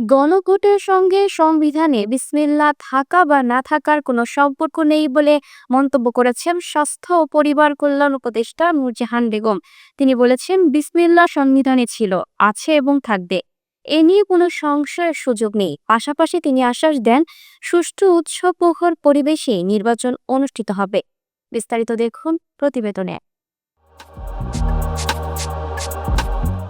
গণভোটের সঙ্গে সংবিধানে বিসমিল্লা থাকা বা না থাকার কোনো সম্পর্ক নেই বলে মন্তব্য করেছেন স্বাস্থ্য ও পরিবার কল্যাণ উপদেষ্টা নূরজাহান বেগম। তিনি বলেছেন, বিসমিল্লা সংবিধানে ছিল, আছে এবং থাকবে। এ নিয়ে কোনো সংশয়ের সুযোগ নেই। পাশাপাশি তিনি আশ্বাস দেন, সুষ্ঠু উৎসবমুখর পরিবেশে নির্বাচন অনুষ্ঠিত হবে। বিস্তারিত দেখুন প্রতিবেদনে।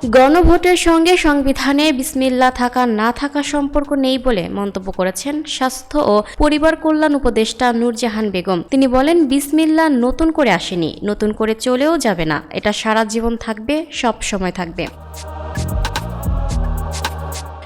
গণভোটের সঙ্গে সংবিধানে বিসমিল্লা থাকা, না থাকা সম্পর্ক নেই বলে মন্তব্য করেছেন স্বাস্থ্য ও পরিবার কল্যাণ উপদেষ্টা নূরজাহান বেগম। তিনি বলেন, বিসমিল্লা নতুন করে আসেনি, নতুন করে চলেও যাবে না। এটা সারা জীবন থাকবে, সব সময় থাকবে।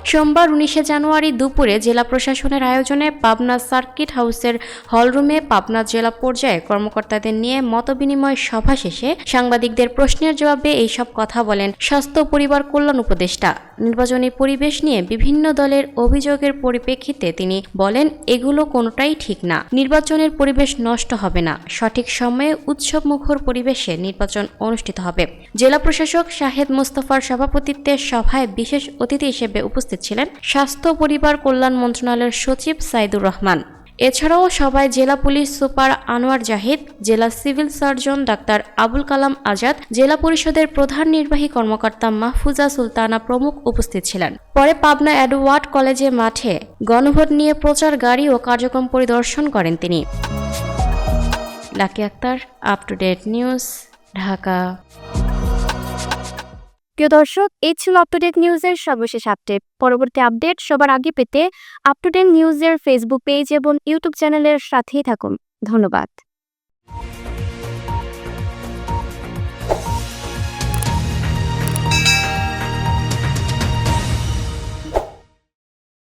সোমবার উনিশে জানুয়ারি দুপুরে জেলা প্রশাসনের আয়োজনে পাবনা সার্কিট হাউসের হলরুমে পাবনা জেলা পর্যায়ে কর্মকর্তাদের নিয়ে মতবিনিময় সভা শেষে সাংবাদিকদের প্রশ্নের জবাবে এইসব কথা বলেন স্বাস্থ্য পরিবার কল্যাণ উপদেষ্টা। নির্বাচনী পরিবেশ নিয়ে বিভিন্ন দলের অভিযোগের পরিপ্রেক্ষিতে তিনি বলেন, এগুলো কোনোটাই ঠিক না। নির্বাচনের পরিবেশ নষ্ট হবে না। সঠিক সময়ে উৎসব মুখর পরিবেশে নির্বাচন অনুষ্ঠিত হবে। জেলা প্রশাসক শাহেদ মোস্তফার সভাপতিত্বে সভায় বিশেষ অতিথি হিসেবে উপস্থিত ছিলেন স্বাস্থ্য পরিবার কল্যাণ মন্ত্রণালয়ের সচিব সাইদুর রহমান। এছাড়াও সবাই জেলা পুলিশ সুপার আনোয়ার জাহিদ, জেলা civil surgeon doctor Abul Kalam Azad, জেলা পরিষদের প্রধান নির্বাহী কর্মকর্তা মাহফুজা সুলতানা প্রমুখ উপস্থিত ছিলেন। পরে পাবনা অ্যাডওয়ার্ড কলেজে মাঠে গণভোট নিয়ে প্রচার গাড়ি ও কার্যক্রম পরিদর্শন করেন তিনি। Lucky Akter up to date news Dhaka. প্রিয় দর্শক, এই ছিল আপ টু ডেট নিউজের সর্বশেষ আপডেট পরবর্তী আপডেট সবার আগে পেতে আপ টু ডেট নিউজের ফেসবুক পেজ এবং ইউটিউব চ্যানেলের সাথেই থাকুন। ধন্যবাদ।